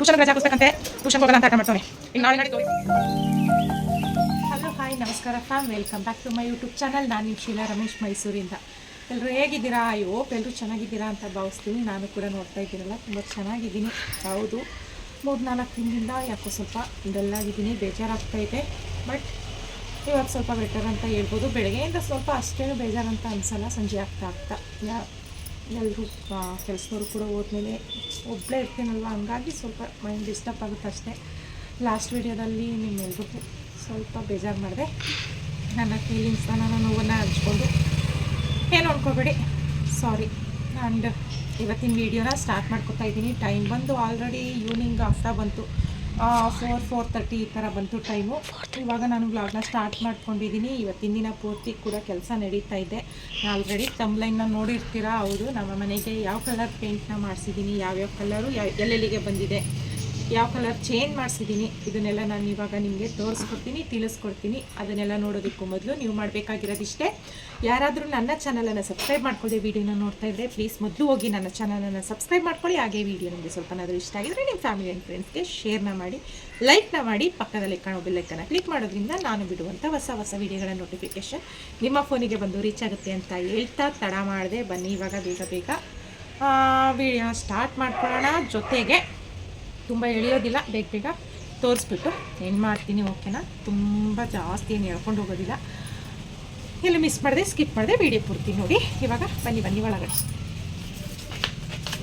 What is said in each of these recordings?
Tuition ರಜಾ ಹಾಕಿಸ್ಬೇಕಂತೆ tuition ಹೋಗೋಣ ಅಂತ ಮಾಡ್ತಾನೆ ಈಗ ನಾಳೆ ನಾಳೆ ಹಲೋ ಹಾಯ್ ನಮಸ್ಕಾರ fam welcome back to my YouTube channel ನಾನು ಶೀಲಾ ರಮೇಶ್ ಮೈಸೂರಿಂದ ಎಲ್ಲರೂ ಹೇಗಿದ್ದೀರಾ? ಅಯ್ಯೋ ಎಲ್ಲರೂ ಚೆನ್ನಾಗಿದ್ದೀರಾ ಅಂತ ಭಾವಿಸ್ತೀನಿ. ನಾನು ಕೂಡ ನೋಡ್ತಾ ಇದ್ದೀರಲ್ಲ ತುಂಬ ಚೆನ್ನಾಗಿದ್ದೀನಿ. ಹೌದು ಮೂರು ನಾಲ್ಕು ದಿನದಿಂದ ಯಾಕೋ ಸ್ವಲ್ಪ ಡಲ್ಲಾಗಿದ್ದೀನಿ ಬೇಜಾರಾಗ್ತಾ ಇದೆ. ಬಟ್ ಇವಾಗ ಸ್ವಲ್ಪ ಬೆಟರ್ ಅಂತ ಹೇಳ್ಬೋದು. ಬೆಳಗ್ಗೆಯಿಂದ ಸ್ವಲ್ಪ ಅಷ್ಟೇನು ಬೇಜಾರಂತ ಅನಿಸಲ್ಲ, ಸಂಜೆ ಆಗ್ತಾ ಆಗ್ತಾ. ಯಾ ಎಲ್ಲರೂ ಕೆಲಸದವರು ಕೂಡ ಹೋದ್ಮೇಲೆ ಒಬ್ಬಳೇ ಇರ್ತೀನಲ್ವ, ಹಂಗಾಗಿ ಸ್ವಲ್ಪ ಮೈಂಡ್ ಡಿಸ್ಟರ್ಬ್ ಆಗುತ್ತೆ ಅಷ್ಟೇ. ಲಾಸ್ಟ್ ವೀಡಿಯೋದಲ್ಲಿ ನಿಮ್ಮೆಲ್ರಿಗೂ ಸ್ವಲ್ಪ ಬೇಜಾರು ಮಾಡಿದೆ. ನನ್ನ ಫೀಲಿಂಗ್ಸ್ನ ನಾನು ನೋವನ್ನು ಹಂಚ್ಕೊಂಡು ಏನು ಅನ್ಕೋಬೇಡಿ. ಸಾರಿ ಆ್ಯಂಡ್ ಇವತ್ತಿನ ವೀಡಿಯೋನ ಸ್ಟಾರ್ಟ್ ಮಾಡ್ಕೊತಾ ಇದ್ದೀನಿ. ಟೈಮ್ ಬಂದು ಆಲ್ರೆಡಿ ಈವ್ನಿಂಗ್ ಆಗ್ತಾ ಬಂತು. ಫೋರ್ ಫೋರ್ ತರ್ಟಿ ಈ ಥರ ಬಂತು ಟೈಮು ಇವಾಗ ನಾನು ವ್ಲಾಗ್ನ ಸ್ಟಾರ್ಟ್ ಮಾಡ್ಕೊಂಡಿದ್ದೀನಿ ಇವತ್ತಿನ ದಿನ ಪೂರ್ತಿ ಕೂಡ ಕೆಲಸ ನಡೀತಾ ಇದೆ. ಆಲ್ರೆಡಿ ತಮ್ಲೈನ್ನ ನೋಡಿರ್ತೀರಾ? ಹೌದು. ನಮ್ಮ ಮನೆಗೆ ಯಾವ ಕಲರ್ ಪೇಂಟ್ನ ಮಾಡಿಸಿದ್ದೀನಿ ಯಾವ್ಯಾವ ಕಲರು ಎಲ್ಲೆಲ್ಲಿಗೆ ಬಂದಿದೆ? ಯಾವ ಕಲರ್ ಚೇಂಜ್ ಮಾಡಿಸಿದ್ದೀನಿ, ಇದನ್ನೆಲ್ಲ ನಾನು ಇವಾಗ ನಿಮಗೆ ತೋರಿಸ್ಕೊಡ್ತೀನಿ, ತಿಳಿಸ್ಕೊಡ್ತೀನಿ. ಅದನ್ನೆಲ್ಲ ನೋಡೋದಕ್ಕೂ ಮೊದಲು ನೀವು ಮಾಡಬೇಕಾಗಿರೋದಿಷ್ಟೇ. ಯಾರಾದರೂ ನನ್ನ ಚಾನಲನ್ನು ಸಬ್ಸ್ಕ್ರೈಬ್ ಮಾಡ್ಕೊಳ್ಳಿ ವೀಡಿಯೋನ ನೋಡ್ತಾ ಇದ್ದರೆ ಪ್ಲೀಸ್ ಮೊದಲು ಹೋಗಿ ನನ್ನ ಚಾನಲನ್ನು ಸಬ್ಸ್ಕ್ರೈಬ್ ಮಾಡ್ಕೊಳ್ಳಿ. ಹಾಗೆ ವೀಡಿಯೋ ನಿಮಗೆ ಸ್ವಲ್ಪನಾದರೂ ಇಷ್ಟ ಆಗಿದ್ರೆ ನಿಮ್ಮ ಫ್ಯಾಮಿಲಿ ಆ್ಯಂಡ್ ಫ್ರೆಂಡ್ಸ್ಗೆ ಶೇರ್ನ ಮಾಡಿ ಲೈಕ್ನ ಮಾಡಿ, ಪಕ್ಕದಲ್ಲಿ ಕಾಣೋ ಬೆಲ್ಲೈಕನ್ನು ಕ್ಲಿಕ್ ಮಾಡೋದ್ರಿಂದ ನಾನು ಬಿಡುವಂಥ ಹೊಸ ಹೊಸ ವೀಡಿಯೋಗಳ ನೋಟಿಫಿಕೇಷನ್ ನಿಮ್ಮ ಫೋನಿಗೆ ಬಂದು ರೀಚ್ ಆಗುತ್ತೆ ಅಂತ ಹೇಳ್ತಾ ತಡ ಮಾಡಿದೆ ಬನ್ನಿ ಇವಾಗ ಬೇಗ ಬೇಗ. ವಿಡಿಯೋ ಸ್ಟಾರ್ಟ್ ಮಾಡ್ಕೊಳ್ಳೋಣ. ಜೊತೆಗೆ ತುಂಬ ಎಳೆಯೋದಿಲ್ಲ, ಬೇಗ ಬೇಗ ತೋರಿಸ್ಬಿಟ್ಟು ಏನು ಮಾಡ್ತೀನಿ ಓಕೆನಾ? ತುಂಬ ಜಾಸ್ತಿ ಏನು ಹೇಳ್ಕೊಂಡು ಹೋಗೋದಿಲ್ಲ. ಎಲ್ಲ ಮಿಸ್ ಮಾಡಿದೆ ಸ್ಕಿಪ್ ಮಾಡಿದೆ ವಿಡಿಯೋ ಪೂರ್ತಿ ನೋಡಿ. ಇವಾಗ ಬನ್ನಿ ಬನ್ನಿ ಒಳಗಡೆ.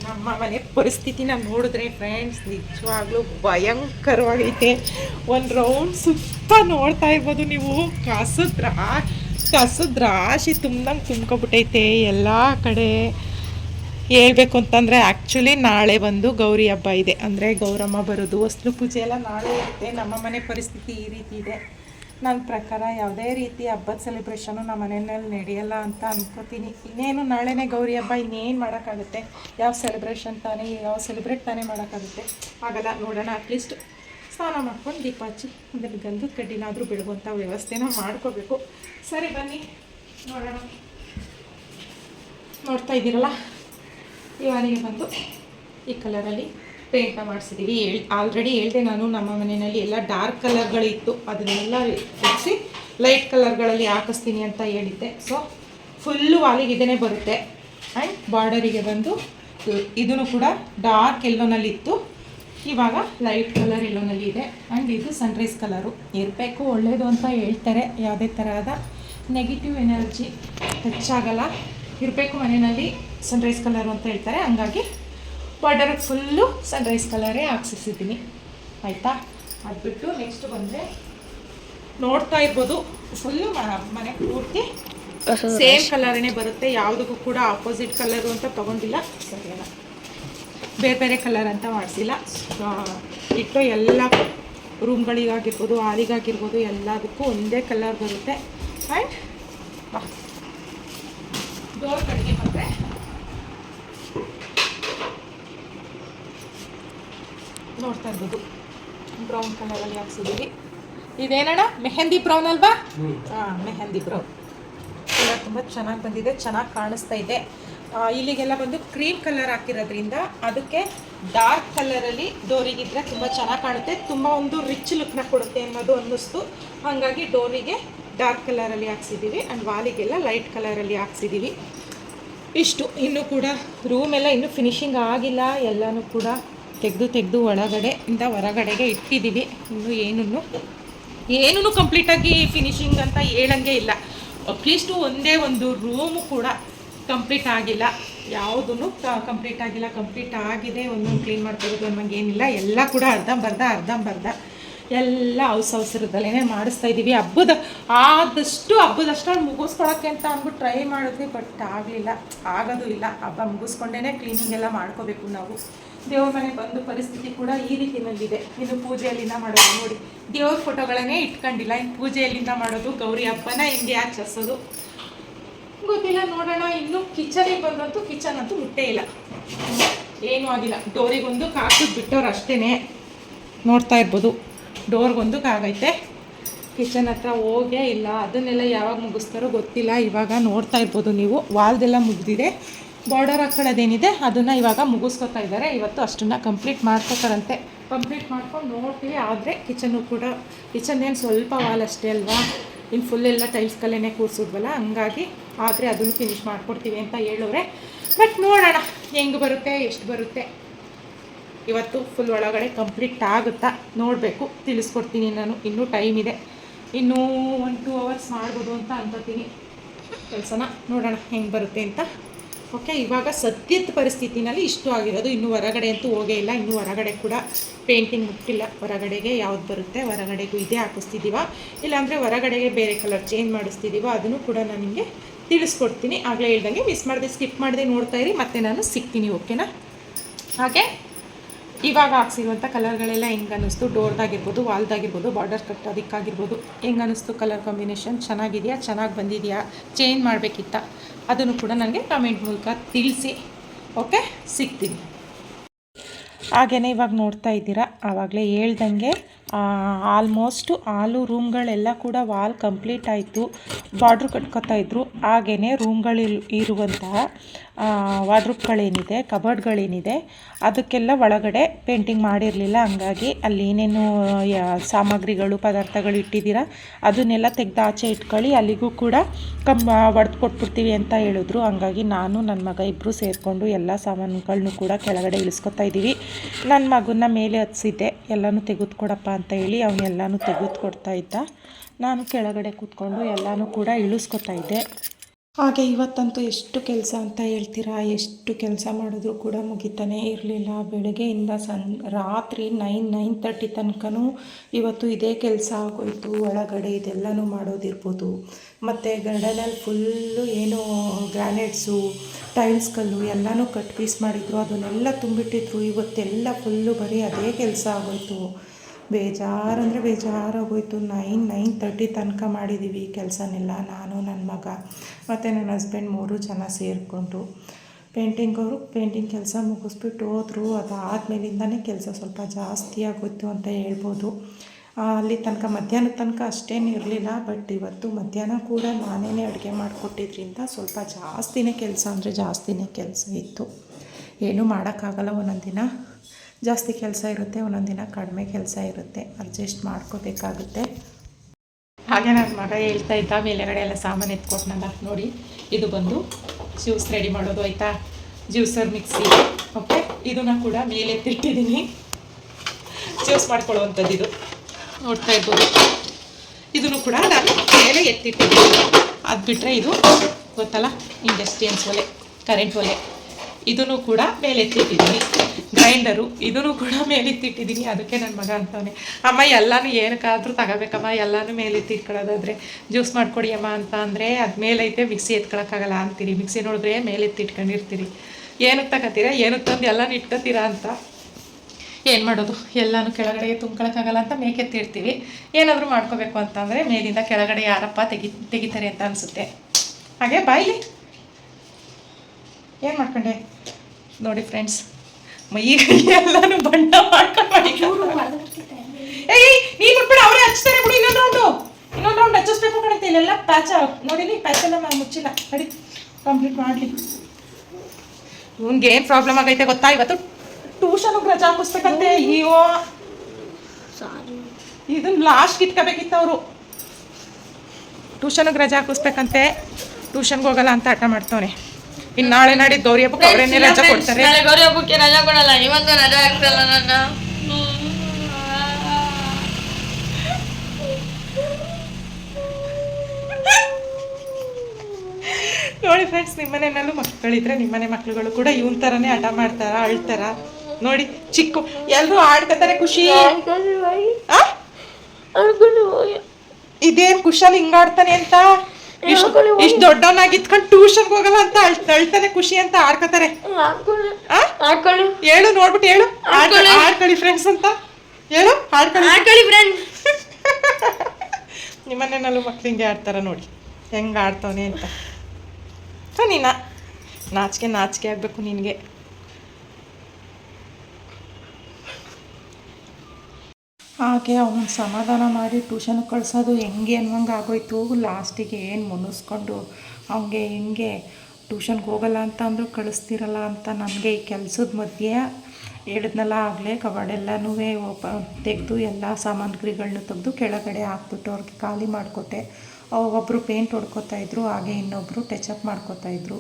ನಮ್ಮ ಮನೆ ಪರಿಸ್ಥಿತಿನ ನೋಡಿದ್ರೆ ಫ್ರೆಂಡ್ಸ್ ನಿಜವಾಗ್ಲೂ ಭಯಂಕರವಾಗೈತೆ. ಒಂದು ರೌಂಡ್ ಸುತ್ತ ನೋಡ್ತಾ ಇರ್ಬೋದು ನೀವು. ಕಸದ್ರ ಕಸದ್ರಾಶಿ ಕಸದ ರಾಶಿ ತುಂಬ್ದಂಗೆ ತುಂಬ್ಕೊಬಿಟ್ಟೈತೆ ಎಲ್ಲ ಕಡೆ. ಹೇಳ್ಬೇಕು ಅಂತಂದರೆ ಆ್ಯಕ್ಚುಲಿ ನಾಳೆ ಬಂದು ಗೌರಿ ಹಬ್ಬ ಇದೆ. ಅಂದರೆ ಗೌರಮ್ಮ ಬರೋದು ವಸ್ತು ಪೂಜೆ ಎಲ್ಲ ನಾಳೆ ಇರುತ್ತೆ. ನಮ್ಮ ಮನೆ ಪರಿಸ್ಥಿತಿ ಈ ರೀತಿ ಇದೆ. ನನ್ನ ಪ್ರಕಾರ ಯಾವುದೇ ರೀತಿ ಹಬ್ಬದ ಸೆಲೆಬ್ರೇಷನು ನಮ್ಮ ಮನೆಯಲ್ಲಿ ನಡೆಯಲ್ಲ ಅಂತ ಅಂದ್ಕೋತೀನಿ ಇನ್ನೇನು ನಾಳೆನೇ ಗೌರಿ ಹಬ್ಬ, ಇನ್ನೇನು ಮಾಡೋಕ್ಕಾಗುತ್ತೆ? ಯಾವ ಸೆಲೆಬ್ರೇಷನ್ ತಾನೇ, ಯಾವ ಸೆಲೆಬ್ರೇಟ್ ತಾನೇ ಮಾಡೋಕ್ಕಾಗುತ್ತೆ? ಆಗಲ್ಲ ನೋಡೋಣ. ಅಟ್ಲೀಸ್ಟ್ ಸ್ನಾನ ಮಾಡ್ಕೊಂಡು ದೀಪ ಹಚ್ಚಿ ಅಂದರೆ ಗಂಧದ ಕಡ್ಡಿನಾದರೂ ಬಿಡುವಂಥ ವ್ಯವಸ್ಥೆನ ಮಾಡ್ಕೋಬೇಕು. ಸರಿ, ಬನ್ನಿ. ನೋಡೋಣ. ನೋಡ್ತಾ ಇದ್ದೀರಲ್ಲ? ಇವನಿಗೆ ಬಂದು ಈ ಕಲರಲ್ಲಿ ಪೇಂಟ್ನ ಮಾಡಿಸಿದ್ದೀವಿ ಹೇಳಿ, ಆಲ್ರೆಡಿ ಹೇಳಿದೆ ನಾನು ನಮ್ಮ ಮನೆಯಲ್ಲಿ ಎಲ್ಲ ಡಾರ್ಕ್ ಕಲರ್ಗಳಿತ್ತು. ಅದನ್ನೆಲ್ಲ ಬಿಡಿಸಿ ಲೈಟ್ ಕಲರ್ಗಳಲ್ಲಿ ಹಾಕಿಸ್ತೀನಿ ಅಂತ ಹೇಳಿದ್ದೆ. ಸೊ ಫುಲ್ಲು ವಾಲಿಗೆ ಇದೇ ಬರುತ್ತೆ. ಆ್ಯಂಡ್ ಬಾರ್ಡರಿಗೆ ಬಂದು ಇದೂ ಕೂಡ ಡಾರ್ಕ್ ಎಲ್ಲೋನಲ್ಲಿತ್ತು. ಇವಾಗ ಲೈಟ್ ಕಲರ್ ಎಲ್ಲೋನಲ್ಲಿ ಇದೆ. ಆ್ಯಂಡ್ ಇದು ಸನ್ರೈಸ್ ಕಲರು. ಇರಬೇಕು ಒಳ್ಳೆಯದು ಅಂತ ಹೇಳ್ತಾರೆ. ಯಾವುದೇ ಥರದ ನೆಗೆಟಿವ್ ಎನರ್ಜಿ ಹೆಚ್ಚಾಗಲ್ಲ. ಇರಬೇಕು ಮನೆಯಲ್ಲಿ ಸನ್ರೈಸ್ ಕಲರು ಅಂತ ಹೇಳ್ತಾರೆ. ಹಂಗಾಗಿ ಬಾರ್ಡರ್ ಫುಲ್ಲು ಸನ್ರೈಸ್ ಕಲರೇ ಹಾಕ್ಸಿಸಿದ್ದೀನಿ. ಆಯಿತಾ? ಅದು ಬಿಟ್ಟು ನೆಕ್ಸ್ಟ್ ಬಂದರೆ ನೋಡ್ತಾ ಇರ್ಬೋದು. ಫುಲ್ಲು ಮನೆ ಪೂರ್ತಿ ಸೇಮ್ ಕಲರೇ ಬರುತ್ತೆ. ಯಾವುದಕ್ಕೂ ಕೂಡ ಆಪೋಸಿಟ್ ಕಲರು ಅಂತ ತೊಗೊಂಡಿಲ್ಲ. ಸರಿಯಲ್ಲ. ಬೇರೆ ಬೇರೆ ಕಲರ್ ಅಂತ ಮಾಡಿಸಿಲ್ಲ. ಇಟ್ಟು ಎಲ್ಲ ರೂಮ್ಗಳಿಗಾಗಿರ್ಬೋದು ಹಾಲಿಗಾಗಿರ್ಬೋದು ಎಲ್ಲದಕ್ಕೂ ಒಂದೇ ಕಲರ್ ಬರುತ್ತೆ. ಆ್ಯಂಡ್ ಡೋರ್ ಕಡೆಗೆ ಬಂದರೆ ನೋಡ್ತಾ ಇರ್ಬೋದು. ಬ್ರೌನ್ ಕಲರಲ್ಲಿ ಹಾಕ್ಸಿದ್ದೀವಿ. ಇದೇನಣ್ಣ? ಮೆಹಂದಿ ಬ್ರೌನ್ ಅಲ್ವಾ? ಹಾಂ ಮೆಹಂದಿ ಬ್ರೌನ್ ಕಲರ್ ತುಂಬ ಚೆನ್ನಾಗಿ ಬಂದಿದೆ ಚೆನ್ನಾಗಿ ಕಾಣಿಸ್ತಾ ಇದೆ. ಇಲ್ಲಿಗೆಲ್ಲ ಬಂದು ಕ್ರೀಮ್ ಕಲರ್ ಹಾಕಿರೋದ್ರಿಂದ ಅದಕ್ಕೆ ಡಾರ್ಕ್ ಕಲರಲ್ಲಿ ಡೋರಿಗಿದ್ರೆ ತುಂಬ ಚೆನ್ನಾಗಿ ಕಾಣುತ್ತೆ. ತುಂಬ ಒಂದು ರಿಚ್ ಲುಕ್ನ ಕೊಡುತ್ತೆ ಅನ್ನೋದು ಅನ್ನಿಸ್ತು. ಹಾಗಾಗಿ ಡೋರಿಗೆ ಡಾರ್ಕ್ ಕಲರಲ್ಲಿ ಹಾಕ್ಸಿದ್ದೀವಿ ಆ್ಯಂಡ್ ವಾಲಿಗೆಲ್ಲ ಲೈಟ್ ಕಲರಲ್ಲಿ ಹಾಕ್ಸಿದ್ದೀವಿ. ಇಷ್ಟು. ಇನ್ನೂ ಕೂಡ ರೂಮ್ ಎಲ್ಲ ಇನ್ನೂ ಫಿನಿಶಿಂಗ್ ಆಗಿಲ್ಲ. ಎಲ್ಲನೂ ಕೂಡ ತೆಗೆದು ತೆಗೆದು ಒಳಗಡೆ ಇಂದ ಹೊರಗಡೆಗೆ ಇಟ್ಟಿದ್ದೀವಿ. ಇನ್ನು ಏನೂ ಏನೂ ಕಂಪ್ಲೀಟಾಗಿ ಫಿನಿಶಿಂಗ್ ಅಂತ ಹೇಳಂಗೆ ಇಲ್ಲ. ಅಟ್ಲೀಸ್ಟು ಒಂದೇ ಒಂದು ರೂಮು ಕೂಡ ಕಂಪ್ಲೀಟ್ ಆಗಿಲ್ಲ. ಯಾವುದೂ ಕಂಪ್ಲೀಟ್ ಆಗಿಲ್ಲ. ಕಂಪ್ಲೀಟ್ ಆಗಿದೆ. ಒಂದೊಂದು ಕ್ಲೀನ್ ಮಾಡ್ಕೊಳ್ಳೋದು ಅನ್ನೋಂಗೇನಿಲ್ಲ. ಎಲ್ಲ ಕೂಡ ಅರ್ಧಂಬರ್ಧ ಅರ್ಧಂಬರ್ಧ. ಎಲ್ಲ ಹೌಸ್ ಅವಸರದಲ್ಲೇ ಮಾಡಿಸ್ತಾ ಇದ್ದೀವಿ ಹಬ್ಬದ ಆದಷ್ಟು ಹಬ್ಬದಷ್ಟು ಮುಗಿಸ್ಕೊಳಕ್ಕೆ ಅಂತ ಅಂದ್ಬಿಟ್ಟು ಟ್ರೈ ಮಾಡಿದ್ವಿ ಬಟ್ ಆಗಲಿಲ್ಲ. ಆಗೋದು ಇಲ್ಲ. ಹಬ್ಬ ಮುಗಿಸ್ಕೊಂಡೇ ಕ್ಲೀನಿಂಗ್ ಎಲ್ಲ ಮಾಡ್ಕೋಬೇಕು ನಾವು. ದೇವ್ರ ಮನೆ ಬಂದು ಪರಿಸ್ಥಿತಿ ಕೂಡ ಈ ರೀತಿನಲ್ಲಿದೆ ಇನ್ನು ಪೂಜೆಯಲ್ಲಿಂದ ಮಾಡೋದು ನೋಡಿ. ದೇವ್ರ ಫೋಟೋಗಳನ್ನೇ ಇಟ್ಕೊಂಡಿಲ್ಲ. ಇನ್ನು ಪೂಜೆಯಲ್ಲಿಂದ ಮಾಡೋದು, ಗೌರಿ ಹಬ್ಬನ ಹಿಂಗೆ ಆಚರಿಸೋದು. ಗೊತ್ತಿಲ್ಲ, ನೋಡೋಣ. ಇನ್ನು ಕಿಚನಿಗೆ ಬಂದಂತೂ ಕಿಚನ್ ಅಂತೂ ಮುಟ್ಟೇ ಇಲ್ಲ. ಏನೂ ಆಗಿಲ್ಲ. ಡೋರಿಗೊಂದು ಕಾಕಿದ್ ಬಿಟ್ಟವ್ರು ಅಷ್ಟೇ ನೋಡ್ತಾ ಇರ್ಬೋದು. ಡೋರ್ಗೊಂದು ಕಾಗೈತೆ. ಕಿಚನ್ ಹತ್ರ ಹೋಗೇ ಇಲ್ಲ. ಅದನ್ನೆಲ್ಲ ಯಾವಾಗ ಮುಗಿಸ್ತಾರೋ ಗೊತ್ತಿಲ್ಲ. ಇವಾಗ ನೋಡ್ತಾ ಇರ್ಬೋದು ನೀವು. ವಾಲ್ದೆಲ್ಲ ಮುಗಿದಿದೆ. ಬಾರ್ಡರ್ ಹಾಕೊಳ್ಳೋದೇನಿದೆ ಅದನ್ನು ಇವಾಗ ಮುಗಿಸ್ಕೊತಾ ಇದ್ದಾರೆ. ಇವತ್ತು ಅಷ್ಟನ್ನು ಕಂಪ್ಲೀಟ್ ಮಾಡ್ಕೋತಾರಂತೆ. ಕಂಪ್ಲೀಟ್ ಮಾಡ್ಕೊಂಡು ನೋಡ್ತೀವಿ. ಆದರೆ ಕಿಚನ್ನು ಕೂಡ ಕಿಚನ್ ಏನು ಸ್ವಲ್ಪ ವಾಲ್ ಅಷ್ಟೇ ಅಲ್ವಾ? ಇನ್ನು ಫುಲ್ ಎಲ್ಲ ಟೈಲ್ಸ್ ಕಲೆನೇ ಕೂರಿಸಿದ್ವಲ್ಲ? ಹಂಗಾಗಿ ಆದರೆ ಅದನ್ನು ಫಿನಿಶ್ ಮಾಡಿಕೊಡ್ತೀವಿ ಅಂತ ಹೇಳೋರೆ. ಬಟ್ ನೋಡೋಣ. ಹೆಂಗೆ ಬರುತ್ತೆ? ಎಷ್ಟು ಬರುತ್ತೆ? ಇವತ್ತು ಫುಲ್ ಒಳಗಡೆ ಕಂಪ್ಲೀಟ್ ಆಗುತ್ತಾ ನೋಡಬೇಕು. ತಿಳಿಸ್ಕೊಡ್ತೀನಿ ನಾನು. ಇನ್ನೂ ಟೈಮ್ ಇದೆ. ಇನ್ನೂ ಒನ್ ಟೂ ಅವರ್ಸ್ ಮಾಡ್ಬೋದು ಅಂತ ಅನ್ಕೋತೀನಿ ಕೆಲಸನ ನೋಡೋಣ ಹೆಂಗೆ ಬರುತ್ತೆ ಅಂತ. ಓಕೆ ಇವಾಗ ಸದ್ಯದ ಪರಿಸ್ಥಿತಿನಲ್ಲಿ ಇಷ್ಟು ಆಗಿರೋದು. ಇನ್ನೂ ಹೊರಗಡೆ ಅಂತೂ ಹೋಗೇ ಇಲ್ಲ. ಇನ್ನೂ ಹೊರಗಡೆ ಕೂಡ ಪೇಂಟಿಂಗ್ ಮುಟ್ಟಿಲ್ಲ. ಹೊರಗಡೆಗೆ ಯಾವ್ದು ಬರುತ್ತೆ, ಹೊರಗಡೆಗೂ ಇದೇ ಹಾಕಿಸ್ತಿದ್ದೀವ ಇಲ್ಲಾಂದರೆ ಹೊರಗಡೆಗೆ ಬೇರೆ ಕಲರ್ ಚೇಂಜ್ ಮಾಡಿಸ್ತಿದ್ದೀವ ಅದನ್ನು ಕೂಡ ನಾನು ನಿಮಗೆ ತಿಳಿಸ್ಕೊಡ್ತೀನಿ. ಆಗಲೇ ಹೇಳ್ದಂಗೆ ಮಿಸ್ ಮಾಡಿದೆ ಸ್ಕಿಪ್ ಮಾಡಿದೆ ನೋಡ್ತಾ ಇರಿ. ಮತ್ತೆ ನಾನು ಸಿಗ್ತೀನಿ ಓಕೆನಾ ಹಾಗೆ? ಇವಾಗ ಹಾಕ್ಸಿರುವಂಥ ಕಲರ್ಗಳೆಲ್ಲ ಹೆಂಗೆ ಅನ್ನಿಸ್ತು? ಡೋರ್ದಾಗಿರ್ಬೋದು ವಾಲ್ದಾಗಿರ್ಬೋದು ಬಾರ್ಡರ್ ಕಟ್ಟೋದಕ್ಕಾಗಿರ್ಬೋದು ಹೆಂಗೆ ಅನ್ನಿಸ್ತು ಕಲರ್ ಕಾಂಬಿನೇಷನ್ ಚೆನ್ನಾಗಿದೆಯಾ? ಚೆನ್ನಾಗಿ ಬಂದಿದೆಯಾ? ಚೇಂಜ್ ಮಾಡಬೇಕಿತ್ತ? ಅದನ್ನು ಕೂಡ ನನಗೆ ಕಮೆಂಟ್ ಮೂಲಕ ತಿಳಿಸಿ. ಓಕೆ ಸಿಗ್ತೀನಿ. ಹಾಗೆಯೇ ಇವಾಗ ನೋಡ್ತಾ ಇದ್ದೀರಾ? ಆವಾಗಲೇ ಹೇಳ್ದಂಗೆ ಆಲ್ಮೋಸ್ಟು ಆಲು ರೂಮ್ಗಳೆಲ್ಲ ಕೂಡ ವಾಲ್ ಕಂಪ್ಲೀಟ್ ಆಯಿತು. ಬಾರ್ಡ್ರ್ ಕಟ್ಕೋತಾ ಇದ್ರು. ಹಾಗೆಯೇ ರೂಮ್ಗಳಲ್ಲಿ ಇರುವಂತಹ ವಾರ್ಡ್ರೂಪ್ಗಳೇನಿದೆ ಕಬೋರ್ಡ್ಗಳೇನಿದೆ, ಅದಕ್ಕೆಲ್ಲ ಒಳಗಡೆ ಪೇಂಟಿಂಗ್ ಮಾಡಿರಲಿಲ್ಲ. ಹಂಗಾಗಿ ಅಲ್ಲಿ ಏನೇನು ಸಾಮಗ್ರಿಗಳು, ಪದಾರ್ಥಗಳು ಇಟ್ಟಿದ್ದೀರಾ, ಅದನ್ನೆಲ್ಲ ತೆಗೆದು ಆಚೆ ಇಟ್ಕೊಳ್ಳಿ. ಅಲ್ಲಿಗೂ ಕೂಡ ಕಂಬ ಒಡೆದು ಕೊಟ್ಬಿಡ್ತೀವಿ ಅಂತ ಹೇಳಿದ್ರು. ಹಂಗಾಗಿ ನಾನು ನನ್ನ ಮಗ ಇಬ್ಬರು ಸೇರಿಕೊಂಡು ಎಲ್ಲ ಸಾಮಾನುಗಳನ್ನು ಕೂಡ ಕೆಳಗಡೆ ಇಳಿಸ್ಕೊತಾ ಇದ್ದೀವಿ. ನನ್ನ ಮಗನ್ನ ಮೇಲೆ ಹತ್ಸಿದ್ದೆ. ಎಲ್ಲನೂ ತೆಗೆದುಕೊಡಪ್ಪ ಅಂತ ಹೇಳಿ ಅವನ್ನೆಲ್ಲನೂ ತೆಗೆದುಕೊಡ್ತಾ ಇದ್ದ. ನಾನು ಕೆಳಗಡೆ ಕೂತ್ಕೊಂಡು ಎಲ್ಲನೂ ಕೂಡ ಇಳಿಸ್ಕೊತಾ ಇದ್ದೆ. ಹಾಗೆ ಇವತ್ತಂತೂ ಎಷ್ಟು ಕೆಲಸ ಅಂತ ಹೇಳ್ತೀರಾ? ಎಷ್ಟು ಕೆಲಸ ಮಾಡಿದ್ರು ಕೂಡ ಮುಗಿತಾನೇ ಇರಲಿಲ್ಲ. ಬೆಳಗ್ಗೆಯಿಂದ ಸನ್ ರಾತ್ರಿ ನೈನ್ ನೈನ್ ತರ್ಟಿ ತನಕನೂ ಇವತ್ತು ಇದೇ ಕೆಲಸ ಆಗೋಯಿತು. ಒಳಗಡೆ ಇದೆಲ್ಲನೂ ಮಾಡೋದಿರ್ಬೋದು. ಮತ್ತು ಗಾರ್ಡನಲ್ಲಿ ಫುಲ್ಲು ಏನು ಗ್ರಾನೈಟ್ಸು ಟೈಲ್ಸ್ ಕಲ್ಲು ಎಲ್ಲನೂ ಕಟ್ ಪೀಸ್ ಮಾಡಿದ್ರು. ಅದನ್ನೆಲ್ಲ ತುಂಬಿಟ್ಟಿದ್ರು. ಇವತ್ತೆಲ್ಲ ಫುಲ್ಲು ಬರೀ ಅದೇ ಕೆಲಸ ಆಗೋಯ್ತು. ಬೇಜಾರಂದರೆ ಬೇಜಾರಾಗೋಯ್ತು. ನೈನ್ ನೈನ್ ತರ್ಟಿ ತನಕ ಮಾಡಿದ್ದೀವಿ ಕೆಲಸನೆಲ್ಲ, ನಾನು ನನ್ನ ಮಗ, ಮತ್ತು ನನ್ನ ಹಸ್ಬೆಂಡ್ ಮೂರು ಜನ ಸೇರಿಕೊಂಡು. ಪೇಂಟಿಂಗ್ ಅವರು, ಪೇಂಟಿಂಗ್ ಕೆಲಸ ಮುಗಿಸ್ಬಿಟ್ಟು ಹೋದ್ರು. ಅದಾದಮೇಲಿಂದನೇ ಕೆಲಸ ಸ್ವಲ್ಪ ಜಾಸ್ತಿ ಆಗೋಯ್ತು ಅಂತ ಹೇಳ್ಬೋದು. ಅಲ್ಲಿ ತನಕ ಮಧ್ಯಾಹ್ನದ ತನಕ ಅಷ್ಟೇನು ಇರಲಿಲ್ಲ, ಬಟ್ ಇವತ್ತು ಮಧ್ಯಾಹ್ನ ಕೂಡ ನಾನೇ ಅಡುಗೆ ಮಾಡಿಕೊಟ್ಟಿದ್ರಿಂದ ಸ್ವಲ್ಪ ಜಾಸ್ತಿನೇ ಕೆಲಸ, ಅಂದರೆ ಜಾಸ್ತಿನೇ ಕೆಲಸ ಇತ್ತು. ಏನೂ ಮಾಡೋಕ್ಕಾಗಲ್ಲ ಒಂದೊಂದು ದಿನ ಜಾಸ್ತಿ ಕೆಲಸ ಇರುತ್ತೆ, ಒಂದೊಂದು ದಿನ ಕಡಿಮೆ ಕೆಲಸ ಇರುತ್ತೆ ಅಡ್ಜಸ್ಟ್ ಮಾಡ್ಕೋಬೇಕಾಗುತ್ತೆ. ಹಾಗೆ ನನ್ನ ಮಗ ಹೇಳ್ತಾ ಇದ್ದ ಮೇಲೆಗಡೆ ಎಲ್ಲ ಸಾಮಾನು ಎತ್ಕೊಟ್ನಲ್ಲ ನೋಡಿ. ಇದು ಬಂದು ಜ್ಯೂಸ್ ರೆಡಿ ಮಾಡೋದು ಆಯಿತಾ? ಜ್ಯೂಸರ್ ಮಿಕ್ಸಿ ಓಕೆ ಇದನ್ನು ಕೂಡ ಮೇಲೆ ಎತ್ತಿಟ್ಟಿದ್ದೀನಿ. ಜ್ಯೂಸ್ ಮಾಡ್ಕೊಳ್ಳುವಂಥದ್ದು ಇದು. ನೋಡ್ತಾ ಇರ್ಬೋದು. ಇದನ್ನು ಕೂಡ ನಾನು ಮೇಲೆ ಎತ್ತಿಟ್ಟಿದ್ದೀನಿ. ಅದು ಬಿಟ್ಟರೆ ಇದು, ಗೊತ್ತಲ್ಲ ಇಂಡಸ್ಟ್ರಿಯನ್ಸ್ ಒಲೆ ಕರೆಂಟ್ ಒಲೆ. ಇದನ್ನು ಕೂಡ ಮೇಲೆತ್ತಿಟ್ಟಿದ್ದೀನಿ ಗ್ರೈಂಡರು ಇದನ್ನು ಕೂಡ ಮೇಲೆತ್ತಿಟ್ಟಿದ್ದೀನಿ ಅದಕ್ಕೆ ನನ್ನ ಮಗ ಅಂತಾನೆ, ಅಮ್ಮ, ಎಲ್ಲನೂ ಏನಕ್ಕಾದ್ರೂ ತಗೋಬೇಕಮ್ಮ, ಎಲ್ಲನೂ ಮೇಲೆ ಇಟ್ಕೊಳ್ಳೋದಾದ್ರೆ ಜ್ಯೂಸ್ ಮಾಡ್ಕೊಡಿ ಅಮ್ಮ ಅಂತ ಅಂದರೆ, ಅದು ಮೇಲೈತೆ ಮಿಕ್ಸಿ ಎತ್ಕೊಳಕ್ಕಾಗಲ್ಲ ಅಂತೀರಿ. ಮಿಕ್ಸಿ ನೋಡಿದ್ರೆ ಮೇಲೆತ್ತಿಟ್ಕೊಂಡಿರ್ತೀರಿ ಏನಕ್ಕೆ ತಗೋತೀರಾ? ಏನಕ್ಕೆ ತಂದು ಎಲ್ಲನೂ ಇಟ್ಕೋತೀರಾ ಅಂತ? ಏನು ಮಾಡೋದು? ಎಲ್ಲನೂ ಕೆಳಗಡೆ ತುಂಬ್ಕೊಳಕ್ಕಾಗಲ್ಲ ಅಂತ ಮೇಕೆತ್ತಿರ್ತೀವಿ ಏನಾದರೂ ಮಾಡ್ಕೋಬೇಕು ಅಂತಂದರೆ ಮೇಲಿಂದ ಕೆಳಗಡೆ ಯಾರಪ್ಪ ತೆಗಿ, ತೆಗಿತಾರೆ ಅಂತ ಅನಿಸುತ್ತೆ. ಹಾಗೆ, ಬಾಯ್ಲಿ. ಏನು ಮಾಡ್ಕೊಂಡೆ? ನೋಡಿ ಫ್ರೆಂಡ್ಸ್ ಮೈ ಎಲ್ಲಾನು ಬಣ್ಣ ಮಾಡ್ಕೊಂಡು ಮಾಡಿ. ಏಯ್ ನೀನು ಬಿಟ್ಬಿಡು ಅವರೇ ಹಚ್ತಾರೆ ಬಿಡು, ಇನ್ನೊಂದು ರೌಂಡು ಇನ್ನೊಂದು ರೌಂಡ್ ಹಚ್ಚಿಸ್ಬೇಕು ಕಣತ್ತೆ, ಇಲ್ಲೆಲ್ಲ ಪ್ಯಾಚ ನೋಡಿಲಿ ಪ್ಯಾಚ್ ಎಲ್ಲ ನಾನು ಮುಚ್ಚಿಲ್ಲ. ಅಡಿ ಕಂಪ್ಲೀಟ್ ಮಾಡಲಿ. ಇವನ್ಗೆ ಏನು ಪ್ರಾಬ್ಲಮ್ ಆಗೈತೆ ಗೊತ್ತಾ? ಇವತ್ತು ಟ್ಯೂಷನ್ಗೆ ರಜಾ ಹಾಕಿಸ್ಬೇಕಂತೆ ಅಯ್ಯೋ. ಇದನ್ನ ಲಾಸ್ಟ್ ಇಟ್ಕೋಬೇಕಿತ್ತು ಅವರು. ಟ್ಯೂಷನ್ಗೆ ರಜಾ ಹಾಕಿಸ್ಬೇಕಂತೆ. ಟ್ಯೂಷನ್ಗೆ ಹೋಗಲ್ಲ ಅಂತ ಆಟ ಮಾಡ್ತವನೆ. ಇನ್ನು ನಾಳೆ ನಾಡಿ ಗೌರಿ ಹಬ್ಬಕ್ಕೆ ಅವರೇನೇ ರಜಾ ಕೊಡ್ತಾರೆ. ನಾಳೆ ಗೌರಿ ಹಬ್ಬಕ್ಕೆ ರಜಾ ಕೊಡಲ್ಲ. ಇವತ್ತು ರಜಾ ಆಗ್ತಲ್ಲ ನನ್ನ. ನೋಡಿ ಫ್ರೆಂಡ್ಸ್ ನಿಮ್ಮನೆಯಲ್ಲೂ ಮಕ್ಕಳಿದ್ರೆ ನಿಮ್ಮನೆ ಮಕ್ಕಳುಗಳು ಕೂಡ ಇವನ್ ಥರನೇ ಹಠ ಮಾಡ್ತಾರ ಅಳ್ತಾರ? ನೋಡಿ ಚಿಕ್ಕ ಎಲ್ಲರೂ ಆಡ್ಕತಾರೆ ಖುಷಿ? ಇದೇನ್ ಕುಶಲ್ ಹಿಂಗಾಡ್ತಾನೆ ಅಂತ? ಇಷ್ಟು ದೊಡ್ಡವನಾಗಿ ಇತ್ಕೊಂಡು ಟ್ಯೂಷನ್ಗೆ ಹೋಗಲ್ಲ ಅಂತ ಅಳ್- ಅಳ್ತಾನೆ ಖುಷಿ ಅಂತ ಆಡ್ಕೋತಾರೆ. ಹೇಳು ನೋಡ್ಬಿಟ್ಟು ಹೇಳು. ಆಡ್ಕೊಳ್ಳಿ. ಆಡ್ಕೊಳ್ಳಿ ಫ್ರೆಂಡ್ಸ್ ಅಂತ. ಹೇಳು ಆಡ್ಕೊಳ್ಳಿ. ಆಡ್ಕೊಳ್ಳಿ ಫ್ರೆಂಡ್ ನಿಮ್ಮನೆಯಲ್ಲೂ ಮಕ್ಳು ಹಿಂಗೆ ಆಡ್ತಾರ ನೋಡಿ. ಹೆಂಗೆ ಆಡ್ತವನೆ ಅಂತ. ಸೊ ನೀನ ನಾಚಿಕೆ ನಾಚಿಕೆ ಆಗಬೇಕು ನಿನಗೆ. ಹಾಗೆ ಅವನ ಸಮಾಧಾನ ಮಾಡಿ ಟ್ಯೂಷನ್ ಕಳ್ಸೋದು ಹೆಂಗೆ ಅನ್ನೋಂಗೆ ಆಗೋಯ್ತು. ಲಾಸ್ಟಿಗೆ ಏನು ಮುನಿಸ್ಕೊಂಡು ಅವನಿಗೆ ಹೆಂಗೆ ಟ್ಯೂಷನ್ಗೆ ಹೋಗಲ್ಲ ಅಂತ ಅಂದರೂ ಕಳಿಸ್ತಿರಲ್ಲ ಅಂತ ನನಗೆ ಈ ಕೆಲಸದ ಮಧ್ಯೆ ಹೇಳಿದ್ನಲ್ಲ ಆಗಲೇ ಕಬಾಡೆಲ್ಲನೂ ಓಪ ತೆಗೆದು ಎಲ್ಲ ಸಾಮಗ್ರಿಗಳನ್ನ ತೆಗೆದು ಕೆಳಗಡೆ ಹಾಕ್ಬಿಟ್ಟು ಅವ್ರಿಗೆ ಖಾಲಿ ಮಾಡಿಕೊಟ್ಟೆ. ಒಬ್ಬರು ಪೇಂಟ್ ಹೊಡ್ಕೊತಾ ಇದ್ರು, ಹಾಗೆ ಇನ್ನೊಬ್ಬರು ಟಚಪ್ ಮಾಡ್ಕೊತಾ ಇದ್ರು.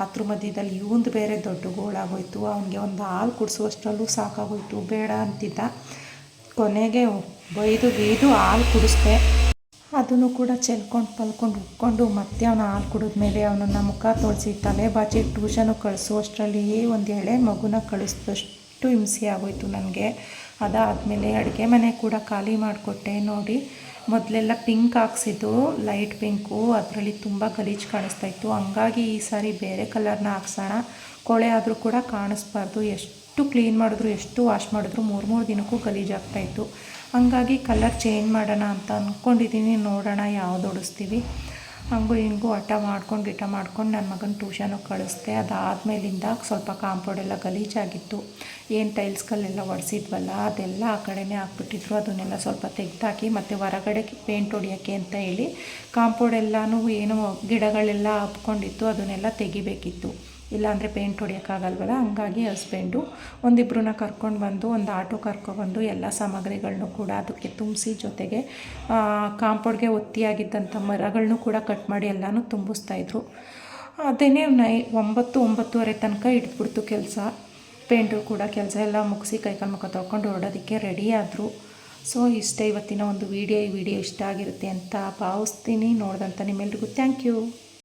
ಅದ್ರ ಮಧ್ಯದಲ್ಲಿ ಇವಂದು ಬೇರೆ ದೊಡ್ಡ ಗೋಳಾಗೋಯ್ತು. ಅವನಿಗೆ ಒಂದು ಹಾಲು ಕುಡಿಸುವಷ್ಟರಲ್ಲೂ ಸಾಕಾಗೋಯ್ತು. ಬೇಡ ಅಂತಿದ್ದ. ಕೊನೆಗೆ ಬೈದು ಬೀದು ಹಾಲು ಕುಡಿಸ್ದೆ. ಅದನ್ನು ಕೂಡ ಚೆಲ್ಕೊಂಡು ಪಲ್ಕೊಂಡು ಉಕ್ಕೊಂಡು ಮತ್ತೆ ಅವನು ಹಾಲು ಕುಡಿದ್ಮೇಲೆ ಅವನನ್ನ ಮುಖ ತೋರಿಸಿ ತಲೆ ಬಾಚಿ ಟ್ಯೂಷನು ಕಳಿಸುವಷ್ಟರಲ್ಲಿ ಒಂದು ಎಳೆ ಮಗುನ ಕಳಿಸಿದಷ್ಟು ಹಿಂಸೆ ಆಗೋಯ್ತು ನನಗೆ. ಅದಾದಮೇಲೆ ಅಡುಗೆ ಮನೆ ಕೂಡ ಖಾಲಿ ಮಾಡಿಕೊಟ್ಟೆ ನೋಡಿ. ಮೊದಲೆಲ್ಲ ಪಿಂಕ್ ಹಾಕ್ಸಿದ್ದು, ಲೈಟ್ ಪಿಂಕು, ಅದರಲ್ಲಿ ತುಂಬ ಗಲೀಜು ಕಾಣಿಸ್ತಾ ಇತ್ತು. ಹಂಗಾಗಿ ಈ ಸಾರಿ ಬೇರೆ ಕಲರ್ನ ಹಾಕ್ಸೋಣ. ಕೊಳೆ ಆದರೂ ಕೂಡ ಕಾಣಿಸ್ಬಾರ್ದು, ಎಷ್ಟು ಕ್ಲೀನ್ ಮಾಡಿದ್ರು, ಎಷ್ಟು ವಾಶ್ ಮಾಡಿದ್ರು, ಮೂರು ಮೂರು ದಿನಕ್ಕೂ ಗಲೀಜಾಗ್ತಾಯಿತ್ತು. ಹಂಗಾಗಿ ಕಲರ್ ಚೇಂಜ್ ಮಾಡೋಣ ಅಂತ ಅಂದ್ಕೊಂಡಿದ್ದೀನಿ ನೋಡೋಣ ಯಾವ್ದು ಹೊಡಿಸ್ತೀವಿ ಹಂಗೂ ಹಿಂಗೂ ಹಠ ಮಾಡ್ಕೊಂಡು ಗಿಟ ಮಾಡ್ಕೊಂಡು ನನ್ನ ಮಗನ ಟ್ಯೂಷನು ಕಳಿಸ್ದೆ. ಅದಾದಮೇಲಿಂದ ಸ್ವಲ್ಪ ಕಾಂಪೌಂಡ್ ಎಲ್ಲ ಗಲೀಜಾಗಿತ್ತು. ಏನು ಟೈಲ್ಸ್ಗಳೆಲ್ಲ ಒಡಿಸಿದ್ವಲ್ಲ, ಅದೆಲ್ಲ ಆ ಕಡೆನೇ ಹಾಕ್ಬಿಟ್ಟಿದ್ರು ಅದನ್ನೆಲ್ಲ ಸ್ವಲ್ಪ ತೆಗ್ದಾಕಿ ಮತ್ತು ಹೊರಗಡೆ ಪೇಂಟ್ ಹೊಡಿಯೋಕ್ಕೆ ಅಂತ ಹೇಳಿ ಕಾಂಪೌಂಡ್ ಎಲ್ಲನೂ ಏನು ಗಿಡಗಳೆಲ್ಲ ಹಬ್ಕೊಂಡಿತ್ತು ಅದನ್ನೆಲ್ಲ ತೆಗಿಬೇಕಿತ್ತು. ಇಲ್ಲಾಂದರೆ ಪೇಂಟ್ ಹೊಡಿಯೋಕ್ಕಾಗಲ್ವಲ್ಲ? ಹಂಗಾಗಿ ಹಸ್ಬೆಂಡು ಒಂದಿಬ್ಬರನ್ನ ಕರ್ಕೊಂಡು ಬಂದು, ಒಂದು ಆಟೋ ಕರ್ಕೊಬಂದು ಎಲ್ಲ ಸಾಮಗ್ರಿಗಳನ್ನೂ ಕೂಡ ಅದಕ್ಕೆ ತುಂಬಿಸಿ ಜೊತೆಗೆ ಕಾಂಪೌಂಡ್ಗೆ ಒತ್ತಿಯಾಗಿದ್ದಂಥ ಮರಗಳನ್ನು ಕೂಡ ಕಟ್ ಮಾಡಿ ಎಲ್ಲನೂ ತುಂಬಿಸ್ತಾಯಿದ್ರು ಅದೇನೇ ನೈ, ಒಂಬತ್ತು, ಒಂಬತ್ತುವರೆ ತನಕ ಹಿಡಿದ್ಬಿಡ್ತು ಕೆಲಸ. ಪೇಂಟು ಕೂಡ ಕೆಲಸ ಎಲ್ಲ ಮುಗಿಸಿ ಕೈಕಾಲು ಮುಖ ತೊಗೊಂಡು ಹೊರಡೋದಕ್ಕೆ ರೆಡಿ ಆದರು. ಸೊ ಇಷ್ಟೇ ಇವತ್ತಿನ ಒಂದು ವಿಡಿಯೋ ಈ ವಿಡಿಯೋ ಇಷ್ಟ ಆಗಿರುತ್ತೆ ಅಂತ ಭಾವಿಸ್ತೀನಿ. ನೋಡಿದಂಥ ನಿಮ್ಮೆಲ್ರಿಗೂ ಥ್ಯಾಂಕ್ ಯು